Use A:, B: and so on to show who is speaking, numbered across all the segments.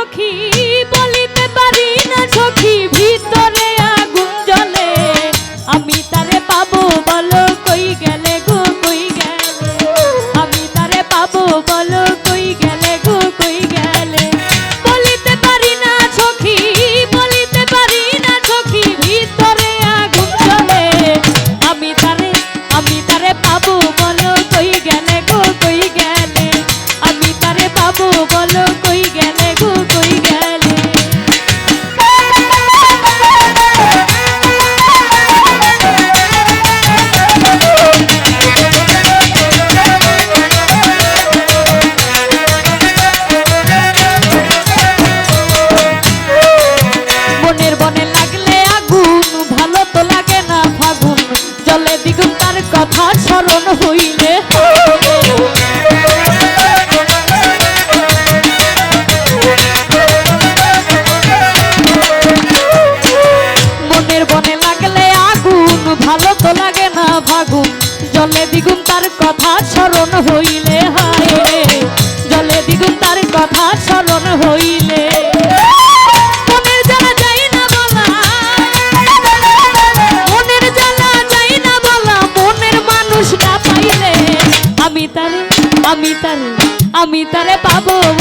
A: সখী বলিতে পারি না সখী। জলে দ্বিগুণ তার কথা স্মরণ হইলে, হায় রে। জলে দ্বিগুণ তার কথা স্মরণ হইলে। আমি তারে আমি তারে পাবো।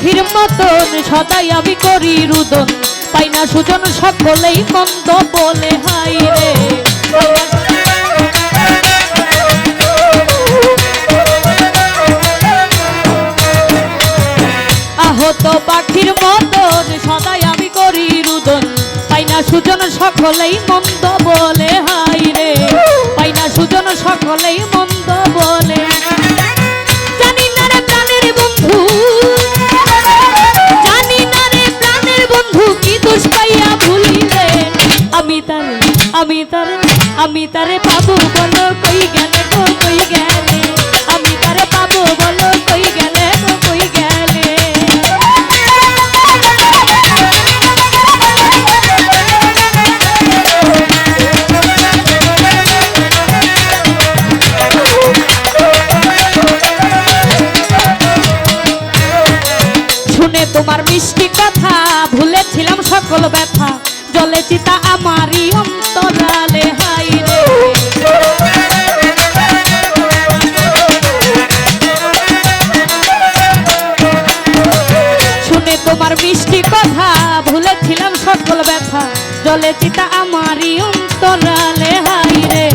A: পাখির মতন সদাই আমি করি রুদন। পাই না সুজন সকলেই মন্দ বলে, হাই রে। আহত পাখির মতন সদাই আমি করি রুদন। পাই না সুজন সকলেই মন্দ বলে, হাই আমি তারে পাবো বলো, কই গেলে গো, কই গেলে? আমি তারে পাবো বলো, কই গেলে গো, কই গেলে? শুনে তোমার মিষ্টি কথা, ভুলেছিলাম সকল ব্যথা। জলে চিতা আমারই অন্তরালে তোমার মিষ্টি কথা ভুলেছিলাম সকল ব্যথা। জলে চিতা আমারই অন্তরালে হাই রে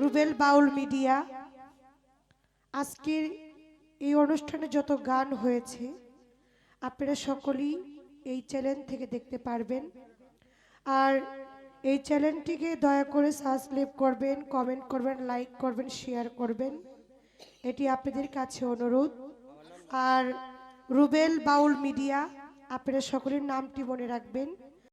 B: রুবেল বাউল মিডিয়া, আজকের এই অনুষ্ঠানে যত গান হয়েছে, আপনারা সকলেই এই চ্যানেল থেকে দেখতে পারবেন। আর এই চ্যানেলটিকে দয়া করে সাবস্ক্রাইব করবেন, কমেন্ট করবেন, লাইক করবেন, শেয়ার করবেন। এটি আপনাদের কাছে অনুরোধ। আর রুবেল বাউল মিডিয়া, আপনারা সকলের নামটি মনে রাখবেন।